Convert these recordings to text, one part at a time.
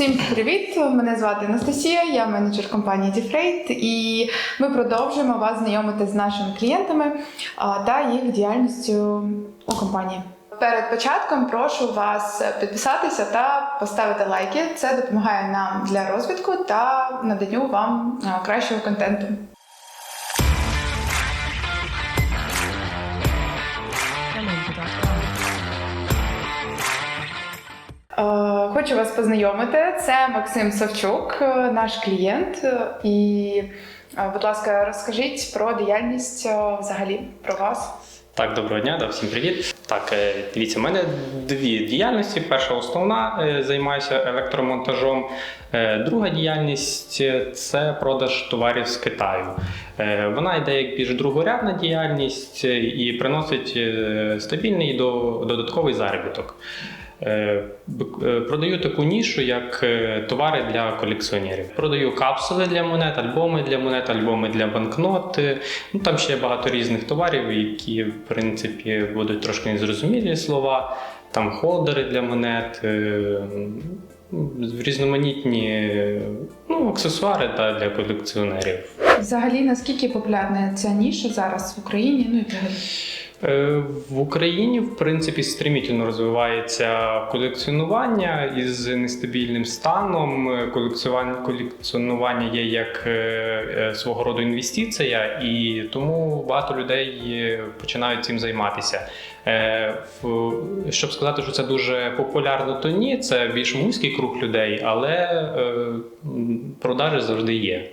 Всім привіт! Мене звати Анастасія, я менеджер компанії Діфрейт, і ми продовжуємо вас знайомити з нашими клієнтами та їх діяльністю у компанії. Перед початком прошу вас підписатися та поставити лайки. Це допомагає нам для розвитку та наданню вам кращого контенту. Хочу вас познайомити. Це Максим Савчук, е, наш клієнт. Е, І, е, будь ласка, розкажіть про діяльність е, взагалі про вас. Так, доброго дня, да, всім привіт. Так, е, дивіться, в мене дві діяльності. Перша основна е, займаюся електромонтажом. Е, Друга діяльність е, це продаж товарів з Китаю. Е, Вона йде як більш другорядна діяльність е, і приносить е, стабільний додатковий заробіток. Е, е, Продаю таку нішу, як е, товари для колекціонерів. Продаю капсули для монет, альбоми для монет, альбоми для банкнот. Ну, там ще багато різних товарів, які, в принципі, будуть трошки незрозумілі слова. Там холдери для монет, різноманітні ну, аксесуари та, для колекціонерів. Взагалі, наскільки популярна ця ніша зараз в Україні? Ну і взагалі. Е, В Україні, в принципі, стремительно розвивається колекціонування із нестабільним станом. Колекціонування, є як е, е, свого роду інвестиція, і тому багато людей починають цим займатися. Щоб сказати, що це дуже популярно, то ні, це більш вузький круг людей, але продажі завжди є.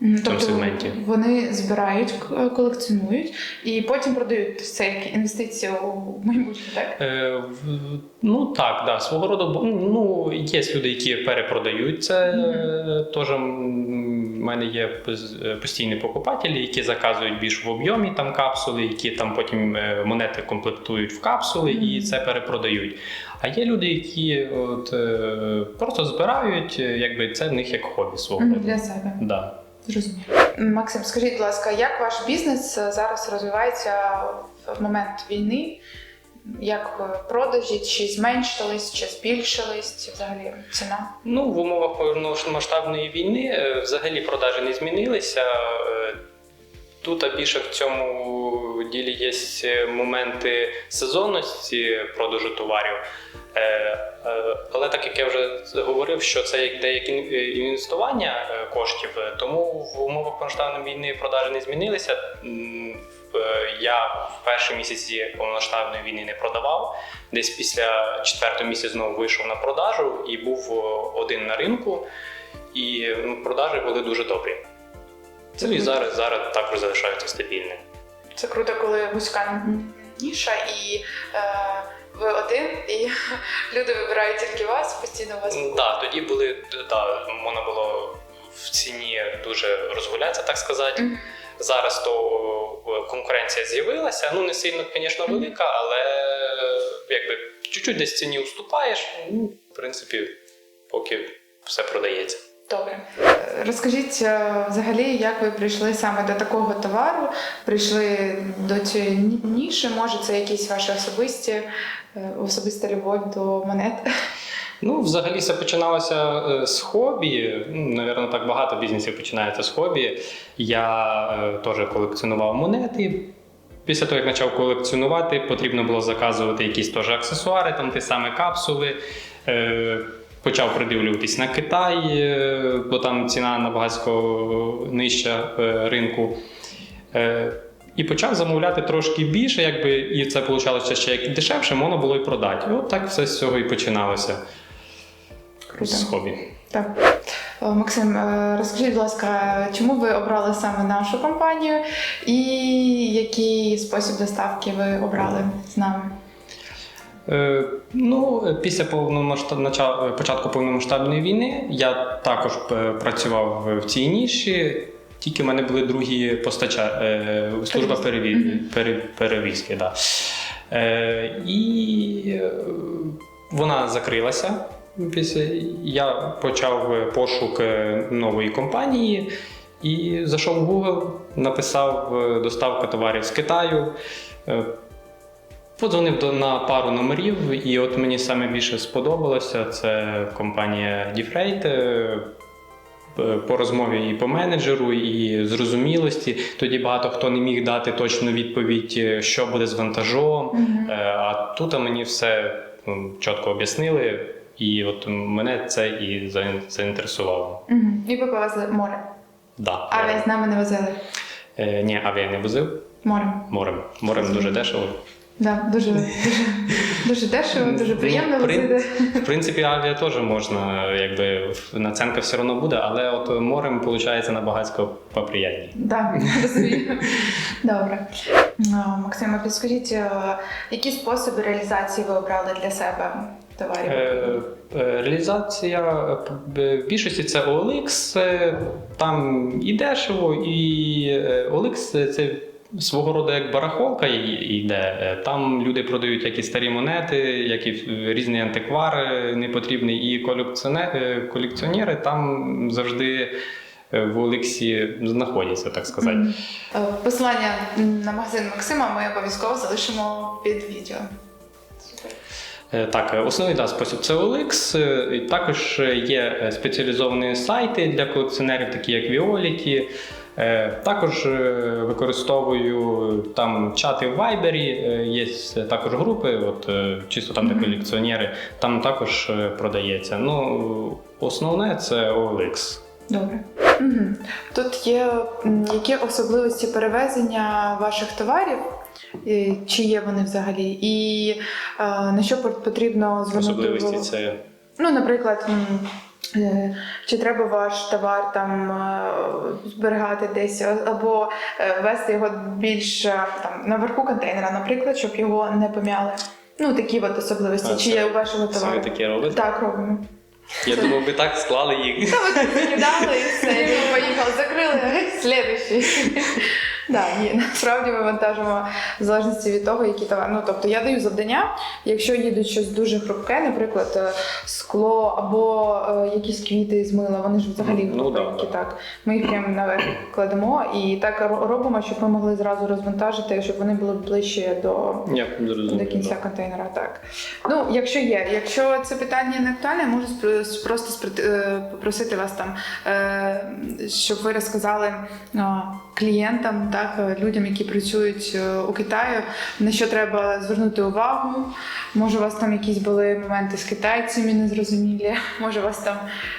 Мгм, цьому сегменті. вони збирають, колекціонують і потім продають це як інвестицію у майбутнє, так? Е, в- ну так, да, свого роду ну, є люди, які перепродають це. е, Теж в мене є е, постійні покупателі, які заказують більш в об'ємі там капсули, які там потім е, монети комплектують в капсули і це перепродають. А є люди, які от, е, просто збирають, е, якби це в них як хобі свого Мгм, роду. Для себе. Да. Зрозуміло. Максим, скажіть, будь ласка, як ваш бізнес е, зараз розвивається в момент війни? Як е, продажі, чи зменшились, чи збільшились чи взагалі ціна? Ну, в умовах повномасштабної війни е, взагалі продажі не змінилися. Тут а більше в цьому ділі є моменти сезонності продажу товарів. Е, е, Але так як я вже говорив, що це як деяке інвестування е, коштів, тому в умовах повномасштабної війни продажі не змінилися. Я в перші місяці повномасштабної війни не продавав. Десь після четвертого місяця знову вийшов на продажу і був один на ринку, і ну, продажі були дуже добрі. Це і зараз, зараз також залишаються стабільними. Це круто, коли вузька ніша і е, ви один, і люди вибирають тільки вас, постійно вас. Так, да, тоді були да, можна було в ціні дуже розгулятися, так сказати. Мгм. Зараз то конкуренція з'явилася. Ну не сильно, звісно, велика, але е, якби чуть-чуть десь ціні уступаєш. Ну, в принципі, поки все продається. Добре. Розкажіть е, взагалі, як ви прийшли саме до такого товару, прийшли до цієї ніші, може це якісь ваші особисті, е, особиста любов до монет? Ну, взагалі, це починалося е, з хобі. Ну, Навірно, так багато бізнесів починається з хобі. Я теж колекціонував монети. Після того, як почав колекціонувати, потрібно було заказувати якісь теж аксесуари, там ті самі капсули. Почав придивлюватись на Китай, е, бо там ціна набагато нижча е, ринку. Е, І почав замовляти трошки більше, якби, і це вийшло ще як дешевше, можна було і продати. І от так все з цього і починалося Круто. з хобі. Так. Максим, розкажіть, будь ласка, чому ви обрали саме нашу компанію і який спосіб доставки ви обрали з нами? Е, ну, після повномасштаб... нача- початку повномасштабної війни я також е, працював в цій ніші, тільки в мене були другі постача... е, служба переві... Перевізки. Да. І вона закрилася. Після... Я почав пошук нової компанії і зайшов в Google, написав доставка товарів з Китаю. Подзвонив на пару номерів, і от мені саме більше сподобалося це компанія е, По розмові і по менеджеру, і зрозумілості. Тоді багато хто не міг дати точну відповідь, е, що буде з вантажом. Е, А тут мені все чітко об'яснили, і от мене це і за- заінтересувало. Мгм. І ви повезли море. Да. А ви з нами не возили Е, Ні, авіа не возив морем. морем. Морем дуже дешево. Да, дуже, дуже, дуже дешево, дуже приємно Ну, при- В принципі, авіа теж можна, якби наценка все одно буде, але от морем виходить набагато поприятніше. Так, розумію. Добре. А, підскажіть, е, які способи реалізації ви обрали для себе товарів? Е, е, Реалізація в більшості це OLX, там і дешево, і OLX це свого роду як барахолка йде. Е, Там люди продають як і старі монети, як і е, різні антиквари непотрібні, і е, колекціонери там завжди е, в OLX знаходяться, так сказати. Посилання на магазин Максима ми обов'язково залишимо під відео. Так, основний да, спосіб це OLX. Також є спеціалізовані сайти для колекціонерів, такі як Violet. Е, Також е, використовую там чати в Viber, е, є також групи, от, чисто там, де колекціонери, там також продається. Ну, основне це OLX. Добре. Угу. Тут є які особливості перевезення ваших товарів, чи є вони взагалі, і на що потрібно звернути Особливості це Ну, наприклад, чи треба ваш товар там е, зберігати десь, або е, вести його більш е, там наверху контейнера, наприклад, щоб його не пом'яли. Ну, такі от особливості, А, чи це- є у вашого ви товару. таке робите. Так, робимо. Я думав, ви так склали їх. Та ви так і все, і поїхали, закрили, слідуючий. Да, ні, насправді ми вантажимо в залежності від того, які товари. Ну тобто я даю завдання, якщо їдуть щось дуже хрупке, наприклад, е, скло або е, якісь квіти з мила, вони ж взагалі Ну, да, да. так. Ми їх прямо наверх кладемо і так робимо, щоб ми могли зразу розвантажити, щоб вони були ближче до Я до кінця да. контейнера, так. Ну, якщо є, якщо це питання не актуальне, можу просто е, попросити вас там, щоб ви розказали клієнтам, так, людям, які працюють е, у Китаю, на що треба звернути увагу. Може, у вас там якісь були моменти з китайцями незрозумілі, може, у вас там,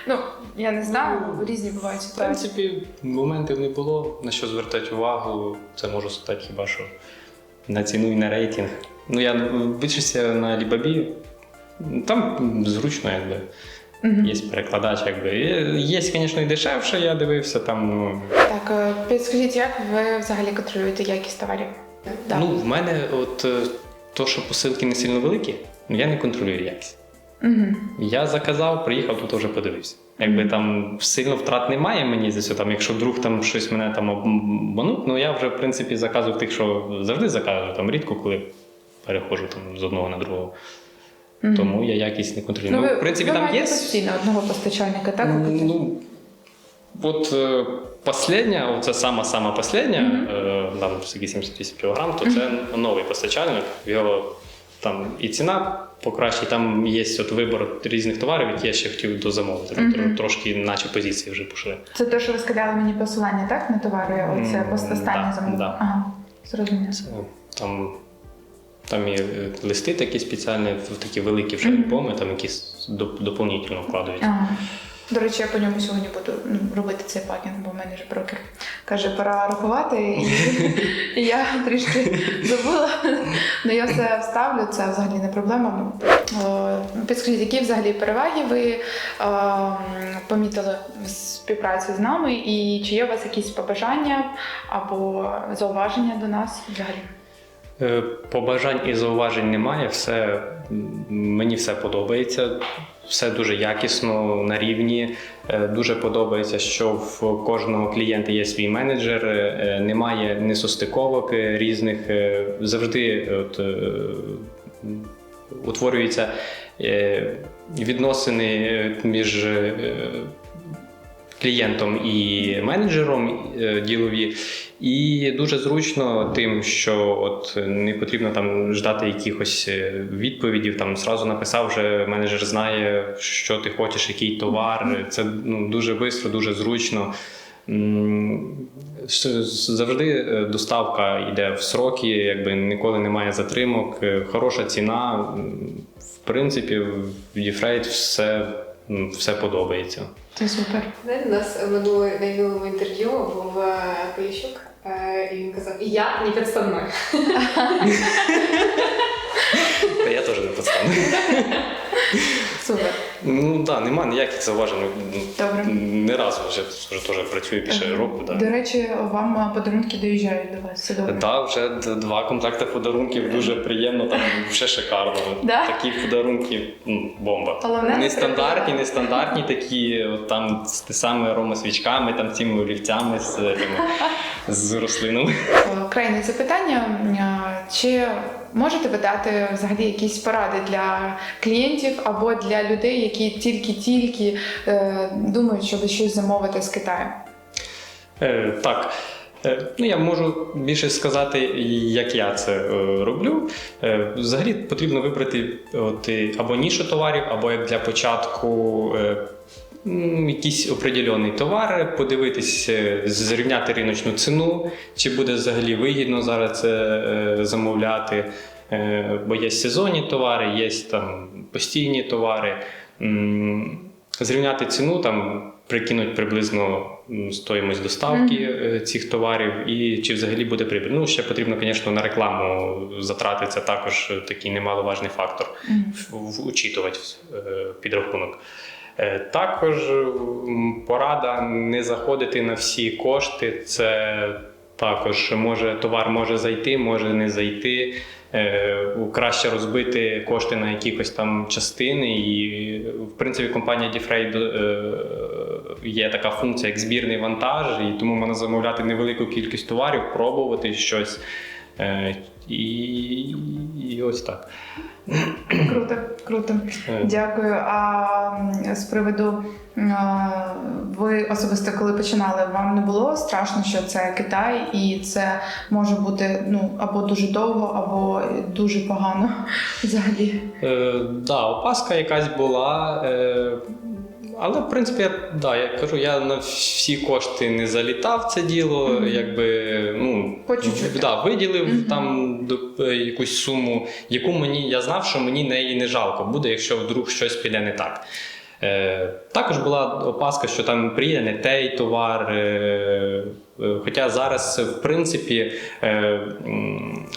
ну, я не знаю, різні бувають В принципі, моментів не було. На що звертати увагу, це можу сказати хіба що на ціну і на рейтинг. Ну, я в більшості на Alibaba, там зручно, якби. Мгм. Є перекладач, якби. Є, звісно, і дешевше, я дивився там. Ну, Так, е, підскажіть, як ви взагалі контролюєте якість товарів? Да. ну в мене, от е, то, що посилки не сильно великі, ну, я не контролюю якість. Угу. Я заказав, приїхав, тут вже подивився. Якби там сильно втрат немає мені за це, там, якщо вдруг там щось мене там обмануть, ну я вже в принципі заказую тих, що завжди заказую, там рідко коли переходжу там з одного на другого. Тому я якість не контролюю. Ну, ви, в принципі, ви там є. постійно одного постачальника, так? Ну, от е, последня, оце сама-сама последня, Мгм. е, там скільки 78 кг, то це новий постачальник. Його там і ціна покращить, там є от вибор різних товарів, які я ще хотів дозамовити. Мгм. тр- трошки наче позиції вже пішли. Це те, що ви скидали мені посилання, так? На товари, оце М, пост- останнє да, замовлення. да. Ага, зрозуміло. Там, там є е, листи такі спеціальні, такі великі вже Мгм. альбоми, там якісь доп- доповнительно вкладають. Ага. До речі, я по ньому сьогодні буду ну, робити цей пакінг, бо в мене ж брокер каже, пора рахувати, і, я трішки забула. Ну я все вставлю, це взагалі не проблема. Підскажіть, які взагалі переваги ви е, помітили в співпраці з нами, і чи є у вас якісь побажання або зауваження до нас взагалі? Е, Побажань і зауважень немає. Все, мені все подобається, все дуже якісно, на рівні. Е, Дуже подобається, що в кожного клієнта є свій менеджер, е, немає несостиковок різних. Завжди от, утворюються відносини між клієнтом і менеджером е, ділові. І дуже зручно тим, що от не потрібно там ждати якихось е, відповідей. Там зразу написав, вже менеджер знає, що ти хочеш, який товар. Це ну, дуже швидко, дуже зручно. Завжди е, доставка йде в сроки, якби ніколи немає затримок, хороша ціна. В принципі, в Діфрейт все, все подобається. Це супер. Знаєте, у нас минуле на минулому інтерв'ю був е, Поліщук, е, і він казав, я не підставной. Та я теж не подстану. Супер. Ну так, да, немає ніяких зауважень. Добре. Не разу вже, вже теж працюю більше року. Да. До речі, вам подарунки доїжджають до вас. Це добре. Так, вже два комплекти подарунків дуже приємно, там вже шикарно. Да? Такі подарунки бомба. Головне, Нестандартні, нестандартні такі, там з тими аромасвічками, там цими олівцями з, з рослинами. Е, Крайне запитання. Чи можете ви дати взагалі якісь поради для клієнтів або для людей, які тільки-тільки е, думають, щоб щось замовити з Китаю? Е, так. Е, Ну, я можу більше сказати, як я це е, роблю. Е, Взагалі потрібно вибрати от, або нішу товарів, або як для початку якийсь определений товар, подивитись, зрівняти риночну ціну, чи буде взагалі вигідно зараз це замовляти. Е, Бо є сезонні товари, є там постійні товари. Зрівняти ціну, там прикинуть приблизно стоїмость доставки е, цих товарів, і чи взагалі буде прибіль. Ну, ще потрібно, звісно, на рекламу затрати. Це також такий немаловажний фактор в- учитувати е, підрахунок. Е, Також порада не заходити на всі кошти. Це також може товар може зайти, може не зайти. Е, Краще розбити кошти на якісь там частини. І, в принципі, компанія Діфрейд є така функція, як збірний вантаж, і тому можна замовляти невелику кількість товарів, пробувати щось. Е, І, і ось так. Круто, круто. Е, Дякую. А з приводу ви особисто коли починали, вам не було страшно, що це Китай, і це може бути ну або дуже довго, або дуже погано взагалі. Е, да, опаска якась була. Е, але, в принципі, я, да, я кажу, я на всі кошти не залітав це діло, Мгм. якби ну, По чуть-чуть. да, виділив Мгм. там до- е, якусь суму, яку мені я знав, що мені неї не жалко буде, якщо вдруг щось піде не так. Е, також була опаска, що там приїде не той товар. Е, хоча зараз, в принципі, е,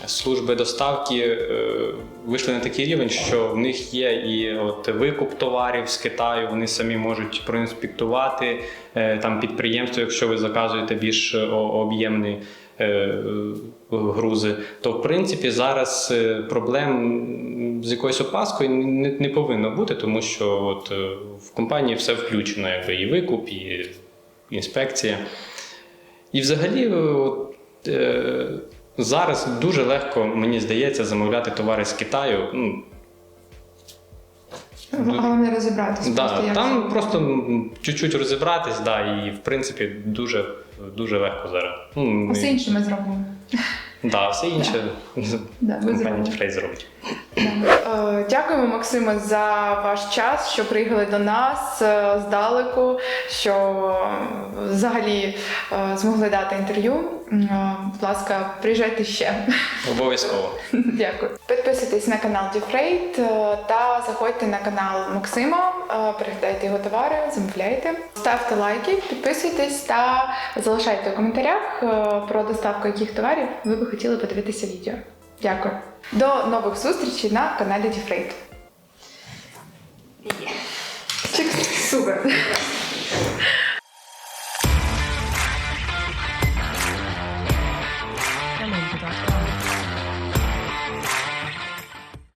служби доставки е, вийшли на такий рівень, що в них є і от викуп товарів з Китаю, вони самі можуть проінспектувати е, там підприємство, якщо ви заказуєте більш об'ємні е, е, грузи. То в принципі зараз е, проблем з якоюсь опаскою не, повинно бути, тому що от е, в компанії все включено, якби і викуп, і інспекція. І взагалі, е, от, е, зараз дуже легко, мені здається, замовляти товари з Китаю. Ну, Головне розібратися. да, просто як там це. просто чуть-чуть розібратись, да, і в принципі дуже, дуже легко зараз. Ну, все не- інше ми зробимо. да, все інше Да, компанія зробимо. Зробить. Е, Дякуємо, Максиме, за ваш час, що приїхали до нас е, здалеку, що е, взагалі е, змогли дати інтерв'ю. Будь ласка, приїжджайте ще. Обов'язково. Дякую. Підписуйтесь на канал Діфрейт та заходьте на канал Максима, переглядайте його товари, замовляйте, ставте лайки, підписуйтесь та залишайте у коментарях про доставку яких товарів ви би хотіли подивитися відео. Дякую. До нових зустрічей на каналі Діфрейт. Чик, Супер.